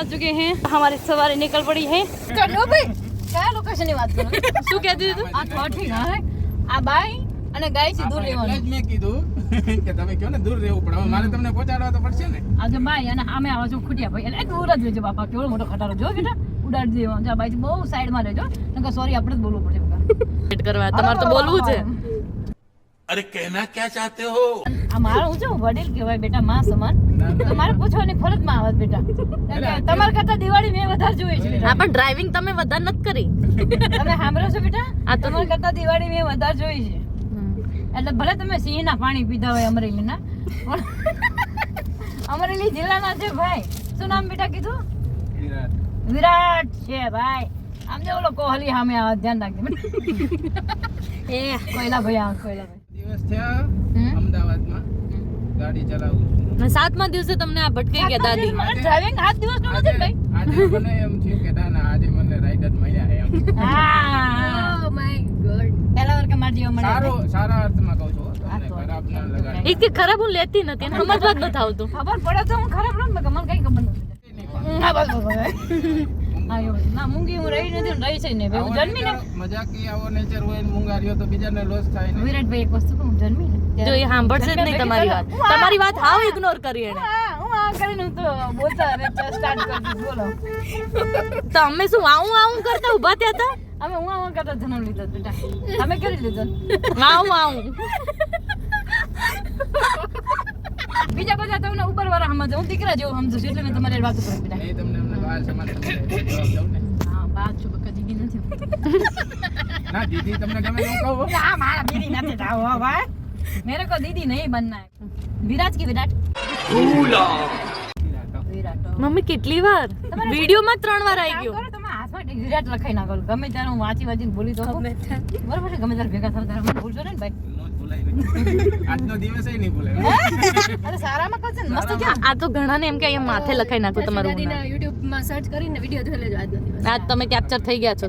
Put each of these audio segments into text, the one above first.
आ चुके हैं हमारी सवारी निकल पड़ी है ચલો ભાઈ કયા લોકેશન ની વાત કરો શું કહેતી હતી તું આ થોડી હા આ બાઈ અને ગાય થી દૂર એટલે રહેવાનું જ મેં કીધું કે તમે કહો ને દૂર રહેવું પડે હવે મારે તમને પહોંચાડવા તો પડશે ને આજે બાઈ અને આમે આવા છો ખૂટ્યા ભાઈ એટલે દૂર જ રહેજો બાપા કેવડો મોટો ખટારો જો બેટા ઉડાડ દેવો જા બાઈ બહુ સાઈડ માં રહેજો નકર સોરી આપણે જ બોલવું પડશે બકા વેટ કરવા તમારે તો બોલવું છે अरे कहना क्या चाहते हो આ મારો હું છું વડીલ કહેવાય બેટા માં સમાન. ના, ના. મારે પૂછવાની ફરજમાં આવે બેટા. તમારા કરતા દિવાળી મેં વધારે જોઈ છે. હા પણ ડ્રાઇવિંગ તમે વધારે નથી કરી. તમે સાંભળો છો બેટા? આ તમારા કરતા દિવાળી મેં વધારે જોઈ છે. એટલે ભલે તમે સિંહના પાણી પીધા હોય અમરેલીના પણ અમરેલી જિલ્લાના છે ભાઈ. શું નામ બેટા કીધું? વિરાટ. વિરાટ છે ભાઈ. આમ જો ઓલો કોહલી સામે આવે ધ્યાન રાખજે. એ કોયલા ભાઈ આ કોયલા ભાઈ. દિવસ થયા. ગાડી ચલાવું છું. અને સાતમા દિવસે તમને આ ભટકી ગયા દાદી. ડ્રાઇવિંગ હાથ દિવસનું નથી ભાઈ. આજે મને એમ થયું કે ના આજે મને રાઈડર મળ્યા એમ. હા. માય ગોડ પહેલા વાર કે માર જેવો મળે સારો સારા અર્થમાં કહું છું ખરાબ ના લગાડે. એક થી ખરાબ હું લેતી નથી સમજવા જ નથી આવતું. ખબર પડે તો હું ખરાબ રમ મને કઈ ખબર નથી હા બસ બસ. ના મૂંગી હું રહી નથી રહી છે ને હું જન્મી ને? મજાકી આવો નેચર હોય ને મૂંગારીઓ તો બીજાને લોસ થાય ને વિરાટભાઈ એક વસ્તુ હું જન્મી ને? જો એ સાંભળશે જ નહીં તમારી વાત. તમારી વાત હાવ ઇગ્નોર કરી એને. હા, આ કરીને હું તો બોલતા રહે સ્ટાર્ટ કરી બોલો. તો અમે શું આવું આવું કરતા ઊભા થયા હતા? અમે હું આવું કરતા જન્મ લીધો બેટા. તમે કરી લીધો આવું આવું બીજા બધા તમને ઉપર વાળા સમજો. હું દીકરા જેવું સમજો છું એટલે મેં તમારી વાત કરું બેટા એ તમને અમને બાર જવાબ દઉં ને. હા બાદ છું બકા દીદી નથી. ના દીદી તમને ગમે એવું કહું હા. મારા દીદી નથી થાવ હો ભાઈ. મેરે કો દીદી નહીં બનના વિરાટ की વિરાટ. મમ્મી કેટલી વાર? વિડીયોમાં ત્રણ વાર આવી ગયો. કરો તમે હાથમાં વિરાટ લખાઈ નાખો. ગમે ત્યારે હું વાંચી વાંચીને ભૂલી તો બરોબર છે? ગમે ત્યારે ભેગા થાય ત્યારે મને ભૂલશો ને ભાઈ. આજનો દિવસ નહીં ભૂલાય અરે સારામાં કહો છે મસ્ત છે આ તો ઘણાને એમ કે અહીંયા માથે લખાઈ નાખું તમારું નામ. યુટ્યુબમાં સર્ચ કરીને વીડિયો જોઈ લેજો આજનો દિવસ. આજ તમે કેપ્ચર થઈ ગયા છો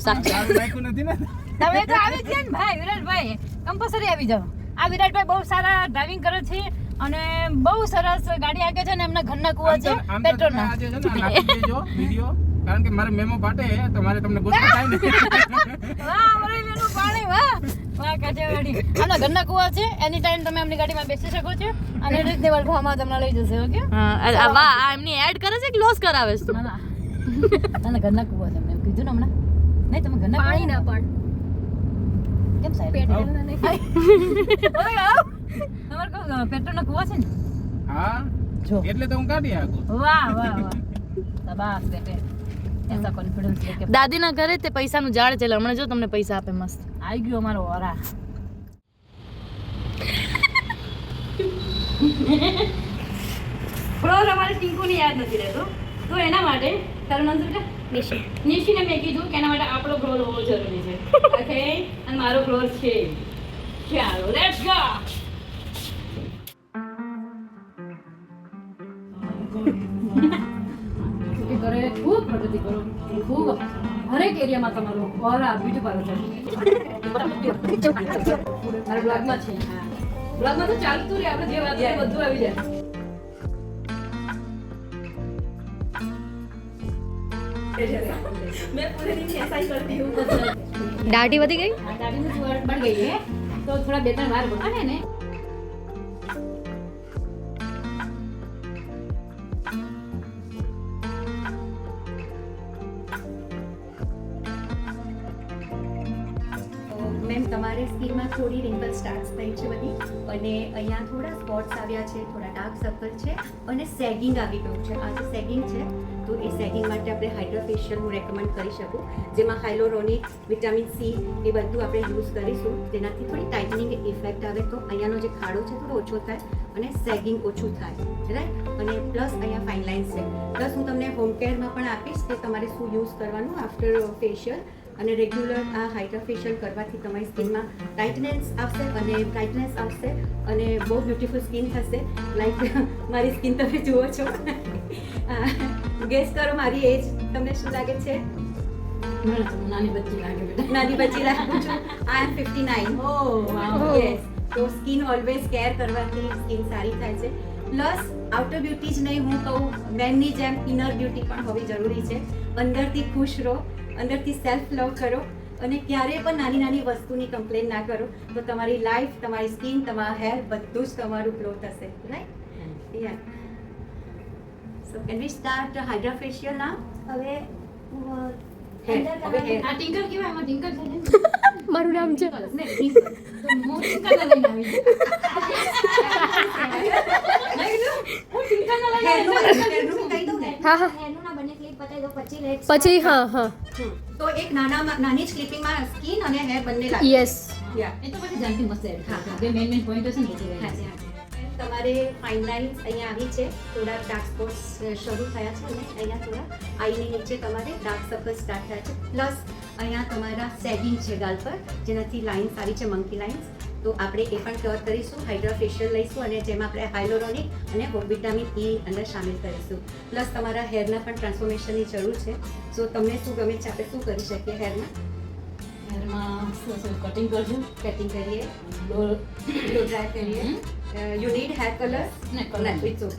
નથી ને? તમે તો આવી ગયા ને ભાઈ વિરાટભાઈ કમ્પલસરી આવી જાઓ. આ વિરાટભાઈ બહુ સારા ડ્રાઇવિંગ કરે છે અને બહુ સરસ ગાડી આગે છે ને એમના ઘરના કુવા છે પેટ્રોલના. તમે આજે છે ને આ નાખી દેજો વીડિયો કારણ કે મારે મેમો પાટે તમારે તમને ગુસ્સો થાય ને. વાહ અમરેલીનું પાણી વાહ. વાહ કાઠિયાવાડી આમના ઘરના કુવા છે એની ટાઈમ તમે એમની ગાડીમાં બેસી શકો છો અને રીઝનેબલ ભાવમાં તમને લઈ જશે ઓકે? હા આ- આ વાહ આ એમની એડ કરે છે કે લોસ કરાવે છે? ના ના. ના ના ઘરના કુવા છે કીધું ને હમણાં. નહીં તમે ઘરના પાણી ના પણ કેમ સાહેબ? પેટ્રોલના નહીં. ઓય આવ. તમારે કહું પેટ્રોલના કુવા છે ને? હા જો. એટલે તો હું કાઢી આગો વાહ વાહ વાહ. સબાસ બેટે દાદીના ઘરે તે પૈસાનું ઝાડ છે એટલે હમણાં જો તમને પૈસા આપે મસ્ત. આવી ગયો અમારો ઓરા ફ્લોર અમારે ટીંકુની યાદ નથી રહેતો. તો એના માટે તારું નામ શું છે? નિશી. નિશીને મેં કીધું કે એના માટે આપણો ફ્લોર હોવો જરૂરી છે. ઓકે અને મારો ફ્લોર છે. ચાલો લેટ્સ ગો પ્રગતિ કરો. ખૂબ હરેક એરિયામાં તમારો ઓરા બ્યુટી પાર્લર છે. મારા બ્લોગમાં છે. બ્લોગમાં તો ચાલતું રહે આપણે જે વાત બધું આવી જાય. દાઢી વધી ગઈ? દાઢી બળ ગઈ હે. તો થોડા બે ત્રણ વાર બને ને અને અહીંયા થોડા સ્પોટ્સ આવ્યા છે, થોડા ડાર્ક સર્કલ છે અને સેગિંગ આવી ગયું છે. આ જે સેગિંગ છે, તો એ સેગિંગ માટે આપણે હાઇડ્રોફેશિયલ હું રેકમેન્ડ કરી શકું. જેમાં હાઇલોરોનિક, વિટામિન સી એ બધું આપણે યુઝ કરીશું. જેનાથી થોડી ટાઇટનિંગ ઇફેક્ટ આવે તો અહીંયાનો જે ખાડો છે થોડો ઓછો થાય અને સેગિંગ ઓછું થાય. રાઈટ અને પ્લસ અહીંયા ફાઇન લાઇન્સ છે. પ્લસ હું તમને હોમ કેરમાં પણ આપીશ કે તમારે શું યુઝ કરવાનું આફ્ટર ફેશિયલ અને રેગ્યુલર આ હાઇડ્રા ફેશિયલ કરવાથી તમારી સ્કિનમાં ટાઇટનેસ આવશે અને બ્રાઇટનેસ આવશે અને બહુ બ્યુટીફુલ સ્કિન થશે. લાઈક મારી સ્કિન તમે જુઓ છો. ગેસ કરો મારી એજ તમને શું લાગે છે? નાની બચ્ચી લાગે નાની બચી રાખું છું. I am fifty nine oh yes તો સ્કિન ઓલવેઝ કેર કરવાથી સ્કિન સારી થાય છે. પ્લસ આઉટર બ્યુટી જ નહીં હું કહું મેનની જેમ ઇનર બ્યુટી પણ હોવી જરૂરી છે. અંદરથી ખુશ રહો. અંદરથી સેલ્ફ લવ કરો અને ક્યારેય પણ નાની નાની વસ્તુની કમ્પ્લેન ના કરો તો તમારી લાઈફ તમારી સ્કિન તમારા હેર બધું જ તમારું ગ્રો થશે right yeah so can we start hydra facial ના હવે મારું નામ છે. હું? હું ટિંકર ના લઈને Hair નું આવી. hair નું કહી દઉં ને. હા હા. હેરનું ના બંને ક્લિપ પછી લેટ્સ પછી હા હા. તો એક નાના નાની જ ક્લિપિંગમાં સ્કિન અને હેર બંને લાગે. યસ યા એ તો પછી જાનકી મસ્ત એડ હા, બે મેન મેન પોઈન્ટ હશે ને હા તમારે ફાઇન લાઇન્સ અહીંયા આવી છે. થોડા ડાર્ક સ્પોટ્સ શરૂ થયા છે અને અહીંયા થોડા આઈની નીચે તમારે ડાર્ક સર્કલ સ્ટાર્ટ થયા છે. પ્લસ અહીંયા તમારા સેગિંગ છે ગાલ પર જેનાથી લાઇન્સ આવી છે મંકી લાઇન્સ તો આપણે એ પણ કવર કરીશું હાઇડ્રા ફેશિયલ લઈશું અને જેમાં આપણે હાઇલોરોનિક અને વિટામિન ઈ અંદર સામેલ કરીશું પ્લસ તમારા હેરના પણ ટ્રાન્સફોર્મેશનની જરૂર છે સો તમને શું ગમે છે આપણે શું કરી શકીએ હેરમાં હેરમાં શું કટિંગ કરજો કટિંગ કરીએ બ્લો ડ્રાય કરીએ યુ નીડ હેર કલર ને colour. No,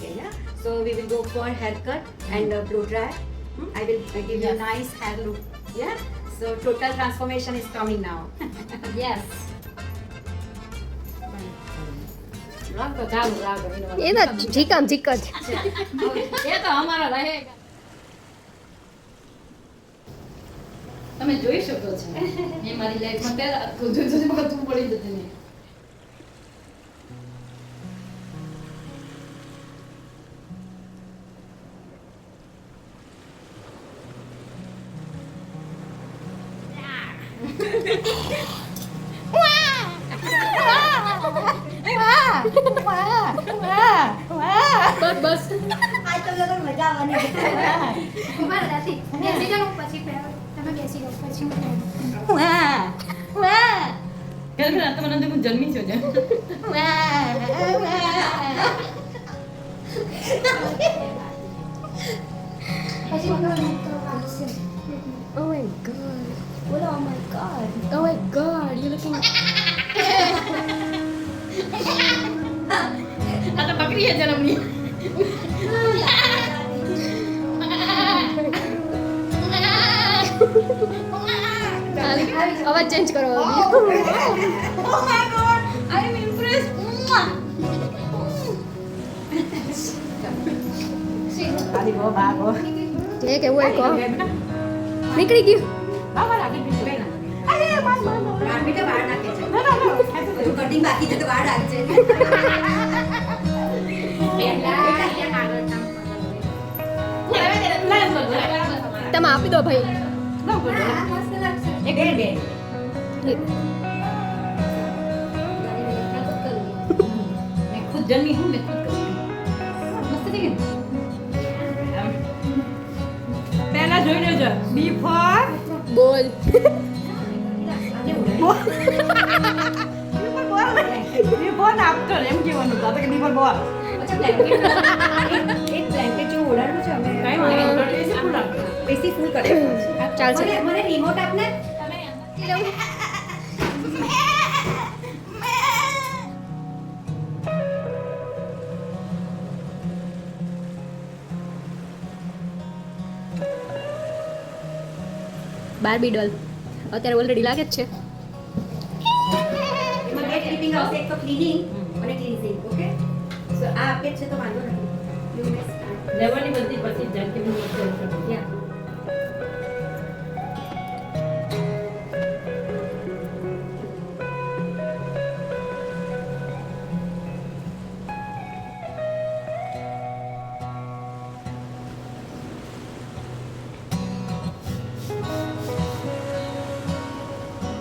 so we yeah. Go we haircut and will uh, give you a Yes. nice hair look. Yeah. So total transformation is coming now. Yes એ તો ઠીકામ ઠીક જ એ તો અમારા રહે. તમે જોઈ શકો છો. મેં મારી લાઈફમાં પહેલા જોઈ જોઈ બધું પડી જતું ને બસ બસ આજ તો લગન મજા આવવાની ઊભા રહો દાદી બેસી જાઓ પછી પહેરો તમે બેસી જાઓ પછી હું પહેરું. ખરેખર આ તો મને હું જન્મી છું જે પછી મને તો આવશે ઓ માય ગોડ બોલો ઓ my god oh my god you looking બકરી જન્મની. અવાજ ચેન્જ કરો જે કેવું હોય કહો. નીકળી ગયું. બાબા લાગી બીજું નાખે છે. કટિંગ બાકી છે તો બહાર નાખશે તમે આપી દો ભાઈ જન્મી હું મેં ખુદ કરી બોલ બોલ બોલ આફ્ટર એમ કહેવાનું કે બોલ ચાલશે. મને મને રિમોટ આપને? બારબી ડોલ. અત્યારે ઓલરેડી લાગે જ છે. સો આ આપે છે તો વાંધો નથી લેવાની બધી પછી જાનકી હું મસ્ત યા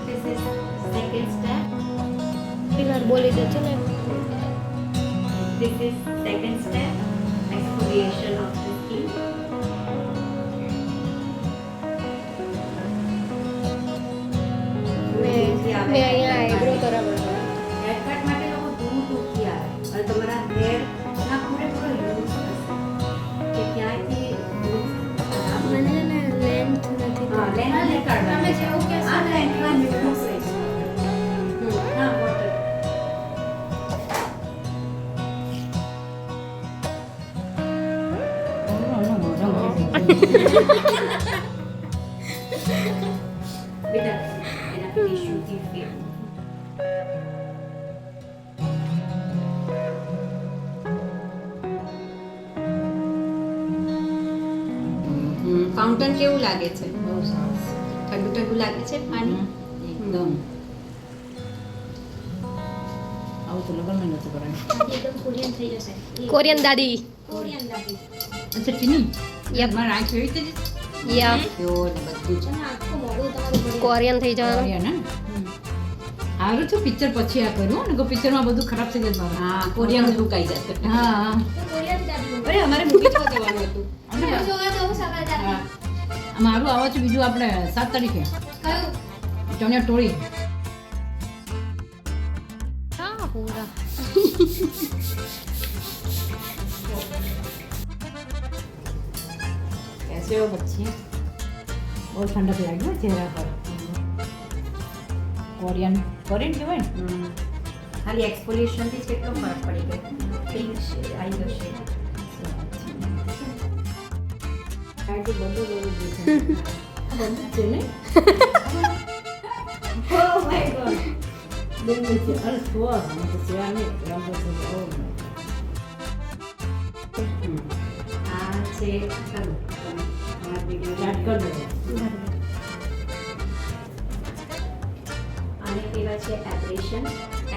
This is second step. Peeler બોલી દે છે ને This is second step, exfoliation ફાઉન્ટન કેવું લાગે છે? બહુ સરસ. ઠંડુ ઠંડુ લાગે છે પાણી? એકદમ. આવું તો લગનમાં નહોતું કરાય. એકદમ કોરિયન થઈ જશે. કોરિયન દાદી. કોરિયન દાદી. અચ્છા ટીની કોરિયન થઈ જવાનું. સારું છે પિક્ચર પછી આ કર્યું ને પિક્ચરમાં બધું ખરાબ થઈ જાય હા કોરિયન લુક આવી જાય. હા અરે અમારે મૂવી જોવા જવાનું હતું. મારું આવો છે બીજું આપણે સાત તારીખે. કયું? ચણિયા ટોળી. હા પૂરા कैसे हो बच्चे બહુ ઠંડક લાગી હો ચહેરા પર કોરિયન કોરિયન કહેવાય ને ખાલી એક્સપોલ્યુશનથી જ કેટલો ફરક પડી ગયો પિંક શેડ આવી ગયો શેડ કારણ કે બધું બધું જ છે આ બધું જ છે ને ઓ માય ગોડ બેન છે અરે સો અમે તો સેવા નહીં રામ તો ઓ આ છે ચાલો તમારા વિડીયો ચાટ કર દો. અને કહેવાય છે એબ્રેશન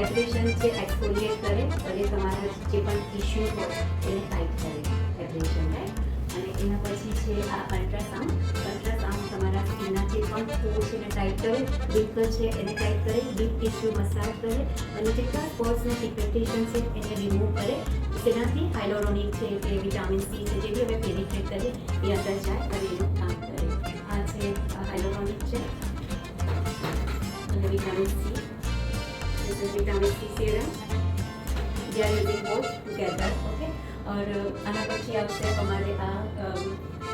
એબ્રેશન છે એક્સફોલિએટ કરે, અને તમારા જે પણ ઇશ્યુ હોય, એને ફાઇટ કરે. એબ્રેશન રાઈટ અને એના પછી છે આ અલ્ટ્રાસાઉન્ડ અલ્ટ્રાસાઉન્ડ તમારા સ્કિનના જે પણ ફોર છે એને ટાઈટ કરે ડિમ્પલ છે, એને ટાઈટ કરે ડીપ ટિશ્યુ મસાજ કરે, અને જે પણ ને પિગમેન્ટેશન છે એને રિમૂવ કરે તેનાથી હાઇલોરોનિક છે કે વિટામિન સી છે, જે બી અમે પેનિટ્રેટ કરીએ, એ અંદર જાય અને એનું કામ કરે આ છે હાઇલોરોનિક છે અને vitamin C vitamin C vitamin C serum. They are using or together. આના પછી આવશે અમારે આ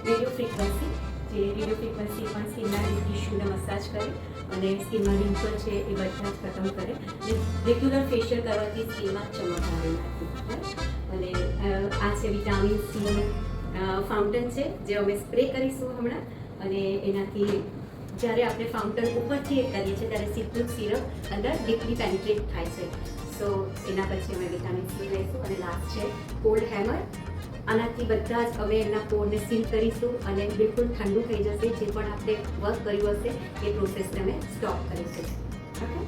રેડિયો ફ્રીક્વન્સી જે રેડિયો ફ્રિકવન્સી પણ સ્કિનના ટિશ્યુને મસાજ કરે અને સ્કિનમાં રિંકલ છે એ બધા જ ખતમ કરે. રેગ્યુલર ફેશિયલ કરવાથી સ્કિનમાં ચમક આવે. અને આ છે વિટામિન સી ફાઉન્ટન છે, જે અમે સ્પ્રે કરીશું હમણાં. અને એનાથી જ્યારે આપણે ફાઉન્ટન ઉપરથી એ કરીએ છીએ, ત્યારે સીધું સિરપ અંદર ડીપલી પેનિટ્રેટ થાય છે. સો એના પછી અમે વિટામિન સી લઈશું. અને લાસ્ટ છે કોલ્ડ હેમર આનાથી બધા જ અમે એમના કોડને સીલ કરીશું અને બિલકુલ ઠંડુ થઈ જશે, જે પણ આપણે વર્ક કર્યું હશે, એ પ્રોસેસને અમે સ્ટોપ કરીશું. ઓકે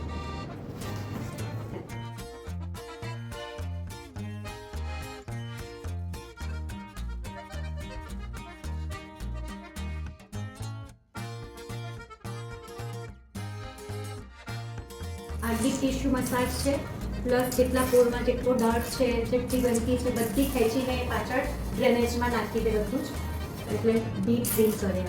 આ ડીપ ટીશ્યુ મસાજ છે. પ્લસ જેટલા કોળમાં જેટલો ડર્ટ છે જેટલી ગંદકી છે બધી ખેંચીને એ પાછળ ડ્રેનેજમાં નાખી દે બધું જ એટલે ડીપ ક્લીન કરે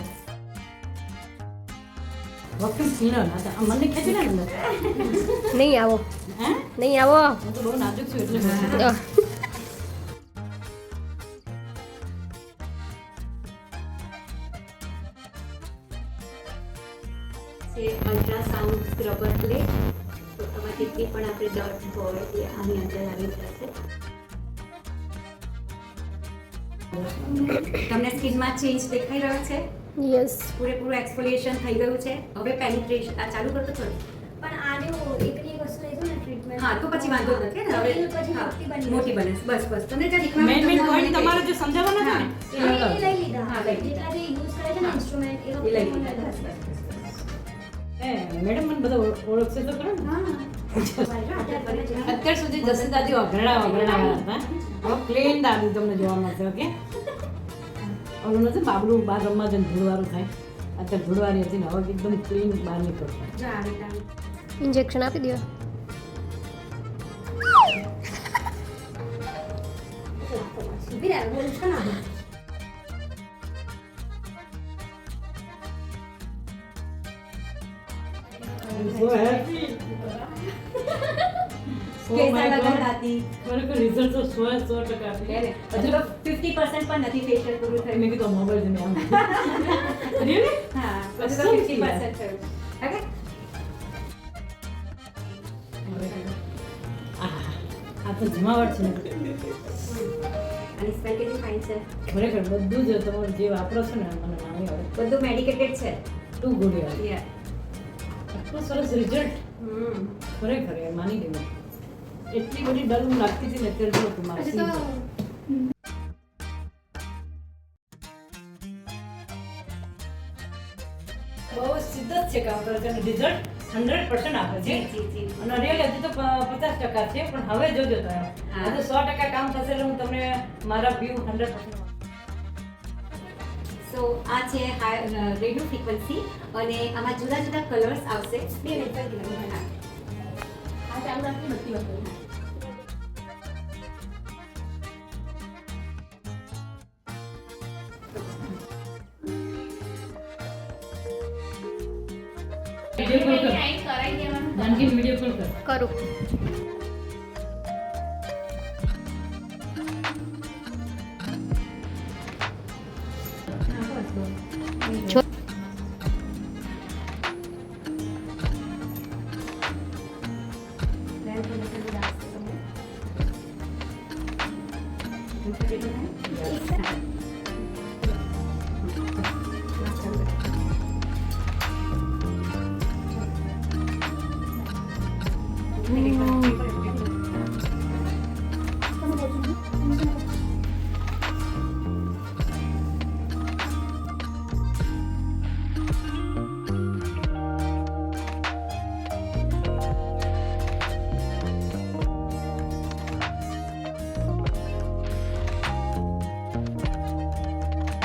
નહીં આવો. નહીં આવો. હું તો બહુ નાજુક છું એટલે. તમને સ્કિનમાં ચેન્જ દેખાઈ રહ્યો છે? યસ પૂરેપૂરું એક્સફોલિએશન થઈ ગયું છે. હવે પેનિટ્રેશન આ ચાલુ કરતો છો પણ આને હું એકની એક વસ્તુ લઈશું ને ટ્રીટમેન્ટ હા તો પછી વાંધો નથી ને. હવે પછી મોટી બની મોટી બને બસ બસ. તમને જે રીતના મેન મેન પોઈન્ટ તમારે જે સમજાવવાનો છે ને? એ લઈ લીધા. હા, લઈ જેટલા જે યુઝ કરે છે ને ઇન્સ્ટ્રુમેન્ટ એ લઈ લીધા. બસ બસ બસ બસ. એ મેડમ મને બધા ઓળખશે તો ખરા હા અત્યાર સુધી જસી દાદી અઘરડા અઘરડા હતા. હવે પ્લેન દાદી તમને જોવા મળશે ઓકે ઓલું નથી બાબલું બહાર રમવા જઈને ધૂળવાળું થાય. અત્યારે ધૂળવાળી હતી ને હવે એકદમ ક્લીન બહાર નીકળશે ઇન્જેક્શન આપી દો Go રહે, કેસા લગન ખરેખર રિઝલ્ટ તો સો એ ટકા લે લે. હજુ તો ફિફ્ટી પર્સન્ટ પણ નથી ફેશિયલ પૂરું મેં કીધું મોબાઈલ જઈને આમ Really? હા હજુ તો કસમ ફિફ્ટી થી પર્સન્ટ થયું. ઓકે આ તો જમાવટ છે આની સ્મેલ કેટલી ફાઇન છે? ખરેખર બધું જ તમારું જે વાપરો છો ને મને માની આવે. બધું મેડિકેટેડ છે? ટુ ગુડ યાર. આટલું સરસ રિઝલ્ટ હમ. ખરેખર માની મેં. એટલી બધી ડર હું લાગતી હતી ને અત્યારે જો તું મારા હજુ તો skin પર. બહુ જ છે કામ કરે છે અને રિઝલ્ટ હંડ્રેડ પર્સન્ટ આપે છે. જી જી જી. અને રિયલ હજી તો પચાસ ટકા છે પણ હવે જોજો તમે. હજુ સો ટકા કામ થશે એટલે હું તમને મારા વ્યૂ હંડ્રેડ પર્સન્ટ સો આ છે રેડિયો ફ્રીક્વન્સી અને આમાં જુદા જુદા કલર્સ આવશે. બે નથી પર કિલોમીટર આ ચાલુ રાખી બધી કર. કરું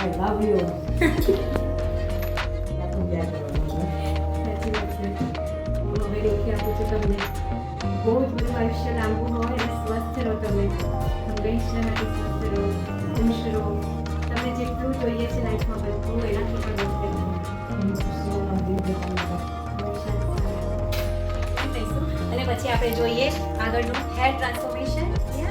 આપું છું તમને બહુ જ બધું આયુષ્ય લાંબુ હોય અને સ્વસ્થ રહો તમે હંમેશાથી સ્વસ્થ રહો ખુશ રહો તમને જેટલું જોઈએ છે લાઈફમાં બધું એનાથી પણ વધશે Thank you so much, દિલથી ધન્યવાદ. અને પછી આપણે જોઈએ આગળનું હેર ટ્રાન્સફોર્મેશન જો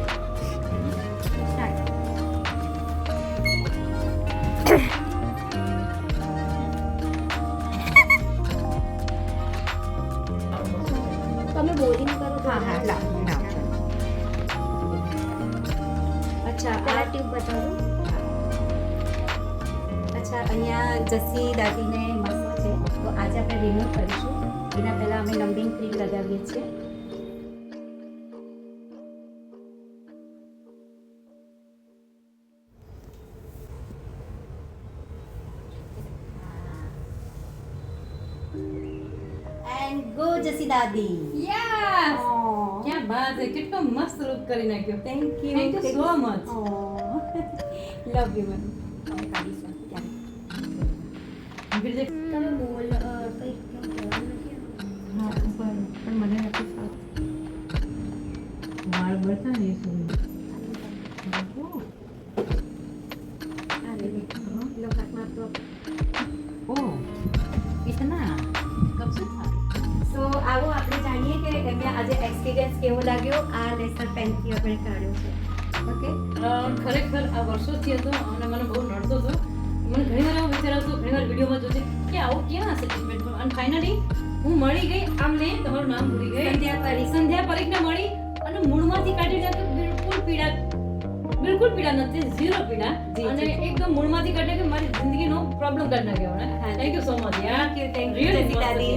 ક્રીમ લગાવીએ છીએ એન્ડ ગો જસી દાદી Yes! ક્યાં બાત છે કેટલો મસ્ત લુક કરી નાખ્યો thank you Thank you so much. Love you ma'am તમે કાઢીશું ત્યારે બીજે તમે બોલ પણ મને નથી વાળ બળતા ને સે આવો આપણે જાણીએ કે એમને આજે એક્સપિરિયન્સ કેવો લાગ્યો? આ લેસર પેનથી આપણે કાઢ્યો છે. ઓકે ખરેખર આ વર્ષોથી હતો અને મને બહુ નડતો હતો. મને ઘણી વાર એવું વિચાર આવતો ઘણી વાર વિડીયોમાં જોશે કે આવું ક્યાં હશે ટ્રીટમેન્ટ અને ફાઇનલી હું મળી ગઈ આમ લે તમારું નામ ભૂલી ગઈ. સંધ્યા પરી. સંધ્યા પરીખને મળી અને મૂળમાંથી કાઢી નાખ્યો. બિલકુલ પીડા બિલકુલ પીડા નથી ઝીરો પીડા. અને એકદમ મૂળમાંથી કાઢે કે મારી જિંદગીનો પ્રોબ્લેમ કાઢી નાખ્યો હા. Thank you so much Really જસી મસ્ત દાદી.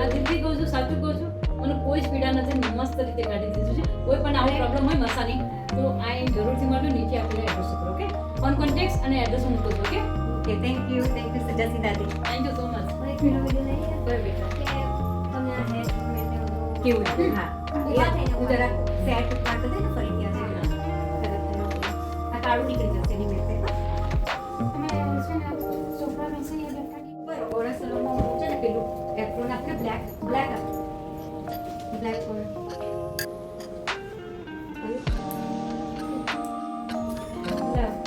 આ કહું છું સાચું કહું છું. મને કોઈ જ પીડા નથી. મસ્ત રીતે કાઢી દીધું છે. કોઈ પણ આવો પ્રોબ્લેમ હોય મસાની. તો આ જરૂરથી મળજો નીચે આપેલા એડ્રેસ ઉપર ઓકે ફોન કોન્ટેક્ટ અને એડ્રેસ હું મૂકું છું okay okay thank you thank you સજાસી દાદી થેન્ક યુ સો મચ બરાબર બેટા. કેવું છે? હા. હું જરા સેટ ઉપર કરી દે ને ફરી ત્યાં આ કાળું નીકળી જશે એની મેં છે ને સોફા બેસીને બેઠા બરાબર ઓરસ સલોમાં છે ને પેલું એપ્રોન આપણે બ્લેક બ્લેક બ્લેક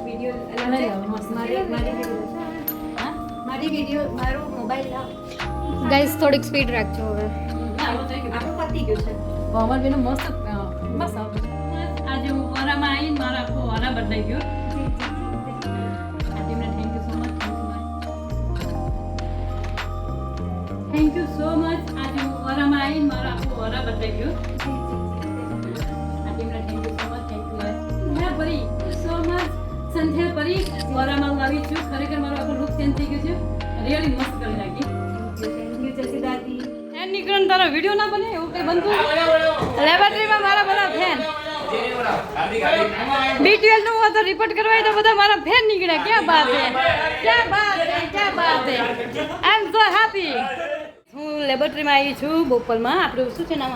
વીડિયો લઈ આવો, મારી મારી video- હા? મારી વીડિયો મારો મોબાઈલ લાવ. ગાઈસ થોડીક સ્પીડ રાખજો હવે. પતી ગયું છે. અમાર બેનો મસ્ત અ, આજે હું ઓરામાં આવીને મારા આખો ઓરા બદલાઈ ગયો. થેન્ક યુ સો મચ આજે હું ઓરામાં આવીને મારા આખો ઓરા બદલાઈ ગયો. સંધ્યા પરી ઓરામાં હું આવી છું. ખરેખર મારો આખો લુક ચેન્જ થઈ ગયો છે. રિયલી મસ્ત કરી નાખી. ફેન નીકળે તારો વીડિયો ના બને એવું કઈ બનતું લેબોરેટરીમાં મારા બધા ફેન બી નું હોય રિપોર્ટ કરવાય તો બધા મારા ફેન નીકળ્યા. ક્યાં બાત હે? ક્યાં બાત હે? ક્યાં બાત હે? આઈ એમ સો હેપી હું લેબોરેટરીમાં આવી છું બોપલમાં. આપણું શું છે નામ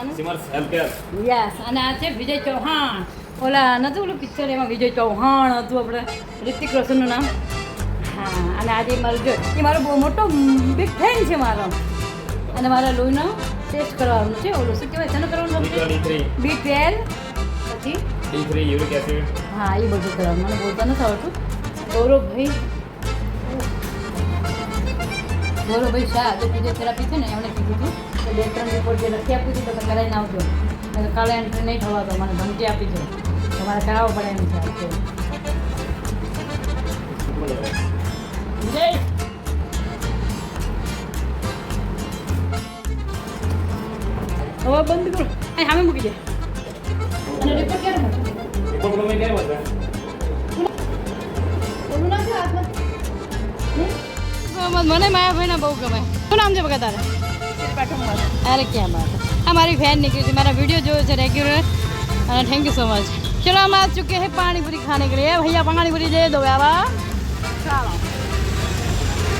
યસ અને આ છે વિજય ચૌહાણ. ઓલા નતું ઓલું પિક્ચર એમાં વિજય ચૌહાણ હતું આપણે? રિતિક રોશનનું નામ? હા અને આજે મારું જો એ મારો બહુ મોટો બિગ ફેન છે મારો. અને મારા લોહીનો ટેસ્ટ કરવાનું છે ઓલું શું કહેવાય? શેનું કરવાનું છે? બી ટ્વેલ્વ પછી? હા એ બધું કરવાનું. મને બોલતા નથી આવડતું. ગૌરવભાઈ ગૌરવભાઈ શાહ જે ફિઝિયોથેરાપી છે ને એમણે કીધું હતું કે બે ત્રણ રિપોર્ટ જે લખી આપી હતી તો તમે કરાવીને આવજો કાલે એન્ટ્રી નહીં થવા તો મને ધમકી આપી છે તમારે કરાવવો પડે એમ છે. જય હવે બંધ કરો અહીં સામે મૂકી દે અને રિપોર્ટ ક્યારે મળશે ઓલું નાખજો હાથમાં. હમ? મને માયાભાઈના બહુ ગમે શું નામ છે બગા તારે અરે ક્યાં બાત આ મારી ફેન નીકળી છે મારા वीडियो જોયો છે रेगुलर અને थैंक यू सो मच चलो हम आ चुके हैं पानी पूरी खाने के लिए भैया पानी पूरी दे दो यार चलो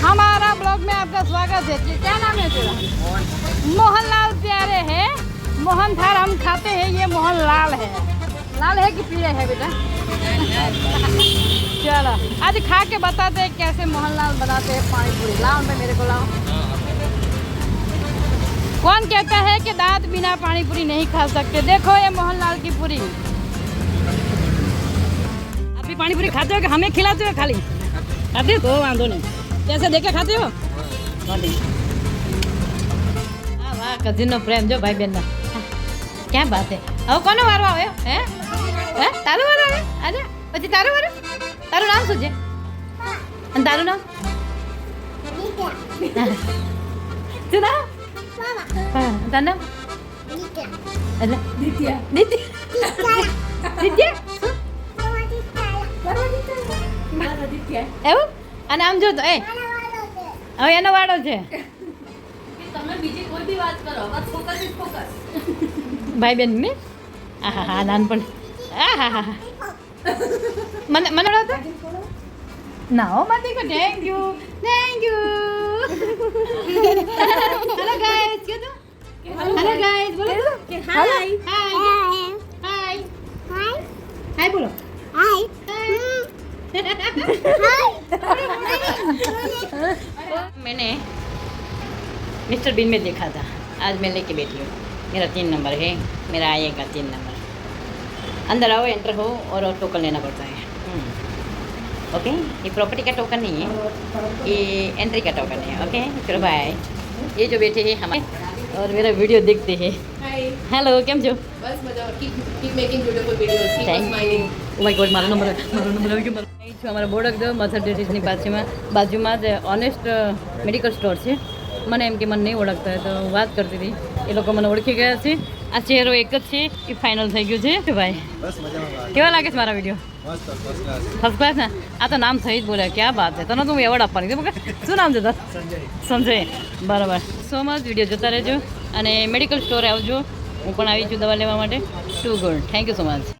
हमारा ब्लॉग में आपका स्वागत है जी, क्या नाम है तेरा मोहनलाल प्यारे है मोहन थार हम खाते हैं ये मोहन लाल है। लाल है कि पीले है बेटा? चलो आज खा के बताते हैं कैसे मोहन लाल बनाते हैं पानी पूरी लाल में मेरे को लाओ। कौन कहता है कि दांत बिना पानी पूरी नहीं खा सकते? देखो ये मोहन लाल की पूरी। अभी पानी पूरी खाते हो कि हमें खिलाते हो खाली? खाते हो? तो नहीं। कैसे देखे खाते हो? हाँ। कजिन प्रेम जो भाई बहन ક્યાં બાત હે? હવે કોનો વારો આવ્યો હે? હે? તારો વારો આવ્યો આજે? પછી તારો વારો? તારું નામ શું છે? અને તારું નામ? શું નામ? તારું નામ? એટલે? દિત્યા. દિત્યા. એવું? અને આમ જો તો એ. હવે એનો વાડો છે. ભાઈ બેન ને હા હા હા નાનપણ હા હા હા મને મને ઓળખતો ના હો માતી કો thank you thank you hello guys કે તો હેલો ગાઈસ બોલો તો હાય હાય હાય હાય બોલો मैंने मिस्टर बिन में देखा था आज मैं लेके बैठी हूँ मेरा तीन नंबर है मेरा आएगा तीन नंबर अंदर आओ एंटर हो और टोकन लेना पड़ता है हम्म। ओके ये प्रॉपर्टी का टोकन नहीं है ये एंट्री का टोकन है ओके चलो बाय ये जो बैठे हैं हमारे और मेरा वीडियो देखते हैं हेलो કેમ છો બસ મજા keep keep making beautiful videos keep thank smiling you my god મારો નંબર મારો નંબર આવી ગયો મારો અહીં છું અમારા બોડક મથર ડેટીસની બાજુમાં બાજુમાં જ ઓનેસ્ટ મેડિકલ સ્ટોર છે મને એમ કે મને નહીં ઓળખતા તો હું વાત કરતી હતી. એ લોકો મને ઓળખી ગયા છે. આ ચહેરો એક જ છે. એ ફાઇનલ થઈ ગયું છે. ભાઈ? કેવા લાગે છે મારા વીડિયો ફર્સ્ટ ક્લાસ ને? આ તો નામ થઈ જ બોલ્યા ક્યાં વાત છે? તને તો હું એવોર્ડ આપવાની હતી શું નામ છે તાર? સંજય. બરાબર. સો મચ વીડિયો જોતા રહેજો. અને મેડિકલ સ્ટોરે આવજો. હું પણ આવી છું દવા લેવા માટે. Too good thank you so much